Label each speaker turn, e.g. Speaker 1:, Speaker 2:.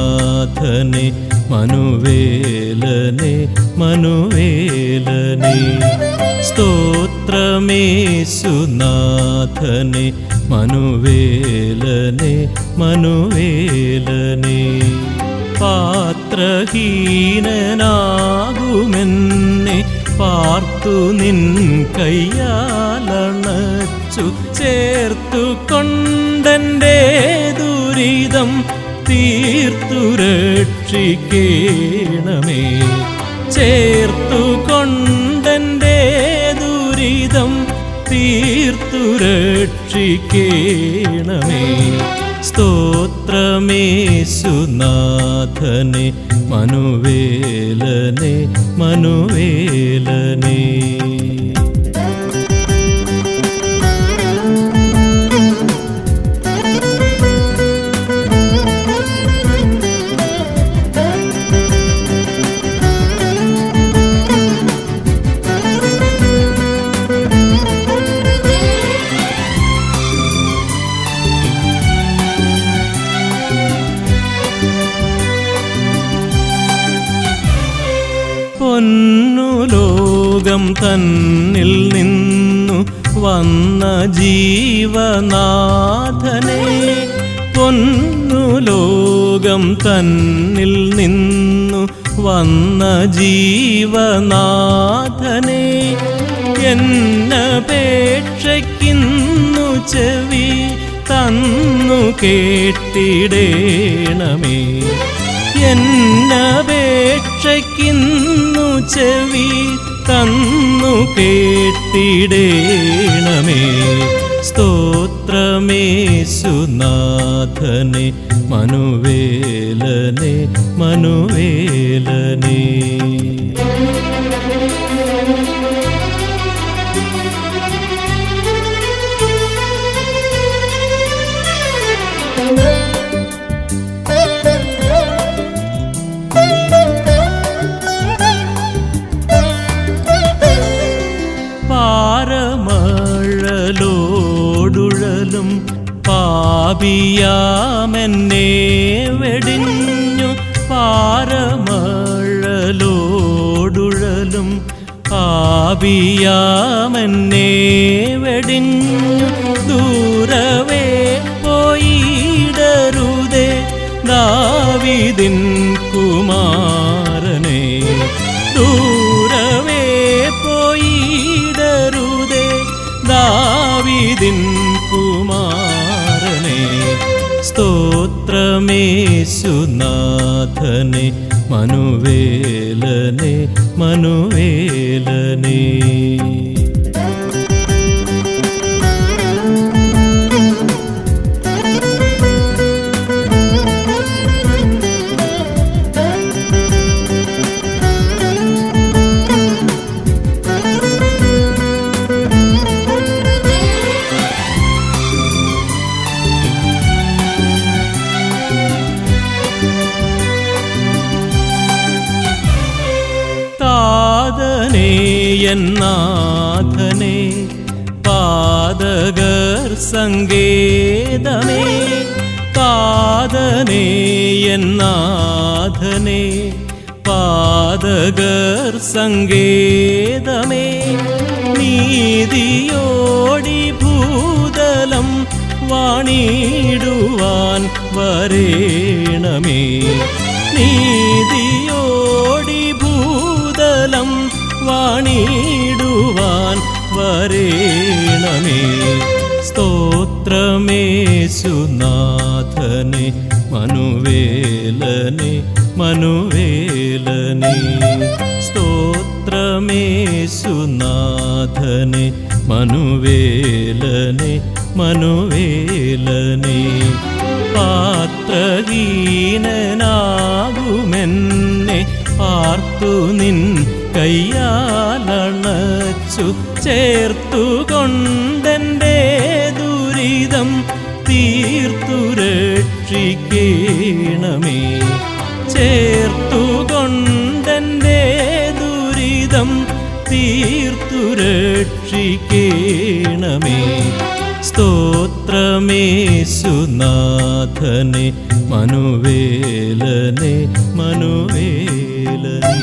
Speaker 1: സ്തോത്രമേശുനാഥനെ മനുവേലനെ മനുവേലനെ. സ്തോത്രമേശുനാഥനെ മനുവേലനെ മനുവേലനെ. പാത്രഹീനനാകുമെന്നെ പാർത്തു നിൻ കയ്യാലണച്ചു. ചേർത്തു കൊണ്ടെന്റെ ദുരിതം തീർത്തു രക്ഷിക്കേണമേ ചേർത്തു കൊണ്ടെന്റെ ദുരിതം തീർത്തു രക്ഷിക്കേണമേ സ്തോത്രമേശുനാഥനെ മനുവേലനെ മനുവേലനെ. ലോകം തന്നിൽ നിന്നു വന്ന ജീവനാഥനെ പൊന്നു ലോകം തന്നിൽ നിന്നു വന്ന ജീവനാഥനെ എന്നപേക്ഷയ്ക്കിന്നു ചെവി തന്നു കേട്ടിടേണമേ. എന്നപേക്ഷയ്ക്കിന്നു ചെവി തന്നു കേട്ടിടേണമേ. സ്തോത്രമേശുനാഥനെ മനുവേലനെ മനുവേലനെ. പാരമഴലോടുഴലും പാപിയാമെന്നെ വെടിഞ്ഞു പാരമഴലോടുഴലും പാപിയാമെന്നെ വെടിഞ്ഞു ദൂരവേ പോയിടരുതേ ദാവിദിൻ കുമാരനെ കുമാരനെ സ്തോത്രമേശുനാഥനെ മനുവേലനെ മനുവേലനെ. താതനേ എന്നാഥനെ പാദഗർ സങ്കേതമേ. താതനേ എന്നാഥനെ പാദഗർ സങ്കേതമേ. നീതിയോടി ഭൂതലം വാണിടുവാൻ വരേണമേ. നീതിയോടി ഭൂതലം വാണിടുവാൻ വരേണമേ. സ്തോത്രമേശുനാഥനെ മനുവേലനെ മനുവേലനെ. സ്തോത്രമേശുനാഥനെ മനുവേലനെ മനുവേലനെ. പാത്രഹീനനാകുമെന്നെ പാർത്തു നിൻ കയ്യാലണച്ചു ചേർത്തു കൊണ്ടെന്റെ ദുരിതം തീർത്തു ചേർത്തുകൊണ്ടെന്റെ ചേർത്തു കൊണ്ടെന്റെ ദുരിതം തീർത്തു രക്ഷിക്കേണമേ. സ്തോത്ര സ്തോത്രമേശുനാഥനെ മനുവേലനെ മനുവേലനെ.